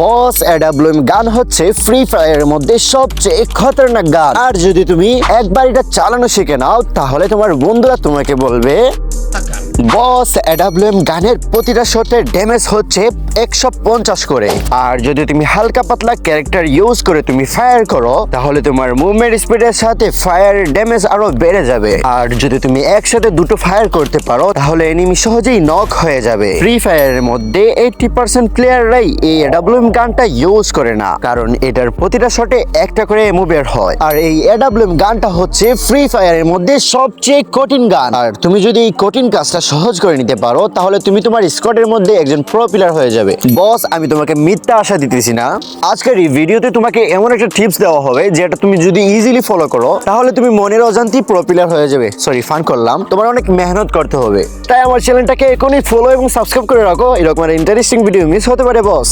বস অ্যাডাব্লুম গান হচ্ছে ফ্রি ফায়ারের মধ্যে সবচেয়ে খতরনাক গান। আর যদি তুমি একবার এটা চালানো শিখে নাও, তাহলে তোমার বন্ধুরা তোমাকে বলবে বস এডাব্লিউএম গানের প্রতিটা শটের ড্যামেজ হচ্ছে একশো পঞ্চাশ করে। আর যদি তুমি হালকা পাতলা ক্যারেক্টার ইউজ করে তুমি ফায়ার করো, তাহলে তোমার মুভমেন্ট স্পিডের সাথে ফায়ারের ড্যামেজ আরও বেড়ে যাবে। আর যদি তুমি একসাথে দুটো ফায়ার করতে পারো, তাহলে এনিমি সহজেই নক হয়ে যাবে। ফ্রি ফায়ারের মধ্যে এইটি পার্সেন্ট প্লেয়াররাই এই এডাব্লিউএম গানটা ইউজ করে না। কারণ এটার প্রতিটা শটে একটা করে এমো বের হয়। আর এই এডাব্লিউএম গানটা হচ্ছে ফ্রি ফায়ারের মধ্যে সবচেয়ে কঠিন গান। আর তুমি যদি এই কঠিন কাজটা সহজ করে নিতে পারো, তাহলে তুমি তোমার স্কোয়াডের মধ্যে একজন প্রো প্লেয়ার হয়ে যাবে। বস, আমি তোমাকে মিথ্যা আশা দিতেছি না। আজকের এই ভিডিওতে তোমাকে এমন একটা টিপস দেওয়া হবে, যেটা তুমি যদি ইজিলি ফলো করো, তাহলে তুমি মনের অজান্তি প্রো প্লেয়ার হয়ে যাবে। সরি ফান করলাম। তোমার অনেক মেহনত করতে হবে। তাই আমার চ্যানেলটাকে এখনই ফলো এবং সাবস্ক্রাইব করে রাখো। এরকম ইন্টারেস্টিং ভিডিও মিস হতে পারে, বস।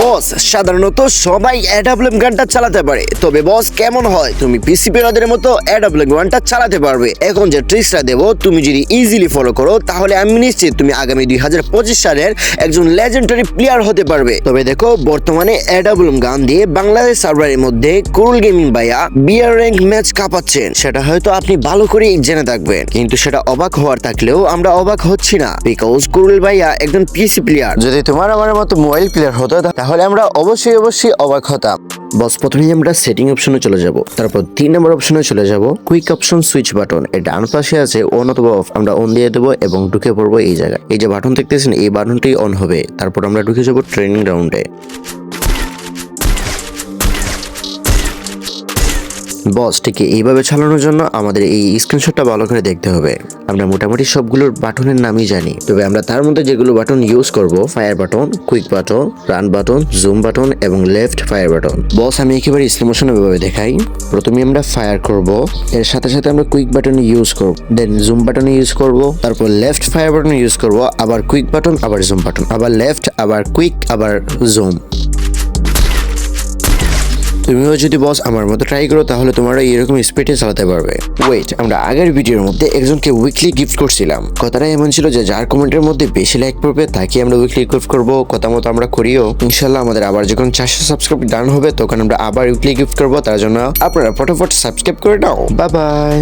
বস, সাধারণত সবাই অ্যাডাব্লিউএম গানটা চালাতে পারে। তবে বস, কেমন হয়? তুমি পিসি পেরাদের মতো অ্যাডাব্লিউএম গানটা চালাতে পারবে। এখন যে ট্রিক্সটা দেবো, তুমি যদি ইজিলি ফলো করো, তাহলে আমি নিশ্চিত তুমি আগামী দুই হাজার পঁচিশ সালের একজন লেজেন্ডারি প্লেয়ার হতে পারবে। তবে দেখো, বর্তমানে অ্যাডাব্লিউএম গান দিয়ে বাংলাদেশ সার্ভারের মধ্যে কুরুল গেমিং ভাইয়া বিয়ার র্যাঙ্ক ম্যাচ কাঁপাচ্ছেন। সেটা হয়তো আপনি ভালো করেই জেনে থাকবেন। কিন্তু সেটা অবাক হওয়ার থাকলেও আমরা অবাক হচ্ছি না। বিকজ কুরুল ভাইয়া একজন পিসি প্লেয়ার যদি তোমার আমার মতো মোবাইল প্লেয়ার হতো তাহলে আমরা অবশ্যই অবশ্যই অবাক হতাম। বস প্রথমেই আমরা সেটিং অপশনে চলে যাব। তারপর তিন নম্বর অপশনে চলে যাব। কুইক অপশন সুইচ বাটন এর ডান পাশে আছে অন অথবা অফ আমরা অন দিয়ে দেবো এবং ঢুকে পড়ব এই জায়গায়। এই যে বাটন দেখতেছেন, এই বাটনটি অন হবে। তারপর আমরা ঢুকে যাব ট্রেনিং রাউন্ডে বস এইভাবে চালানোর জন্য আমাদের এই স্ক্রিনশটটা ভালো করে দেখতে হবে। আমরা মোটামুটি সবগুলোর বাটনের নামই জানি। তবে আমরা তার মধ্যে যেগুলো বাটন ইউজ করব fire button quick button run button zoom button এবং লেফট ফায়ার বাটন বস, আমি একেবারে স্লোমোশনে এভাবে দেখাই। প্রথমে আমরা ফায়ার করব, এর সাথে সাথে আমরা কুইক বাটন ইউজ করব। দেন জুম বাটন ইউজ করব, তারপর লেফট ফায়ার বাটন ইউজ করব, আবার কুইক বাটন আবার জুম বাটন আবার লেফট আবার কুইক আবার জুম তুমিও যদি বস আমার মতো ট্রাই করো, তাহলে তোমরা এরকম স্পিডে চালাতে পারবে। ওয়েট আমরা আগের ভিডিওর মধ্যে একজনকে উইকলি গিফট করছিলাম। কথাটা এমন ছিল যে, যার কমেন্টের মধ্যে বেশি লাইক পড়বে তাকে আমরা উইকলি গিফট করব, কথা মতো আমরা করিও। ইনশাল্লাহ আমাদের আবার যখন চারশো সাবস্ক্রাইব ডান হবে, তখন আমরা আবার উইকলি গিফট করব, তার জন্য আপনারা ফটোফট সাবস্ক্রাইব করে নাও। বা বাই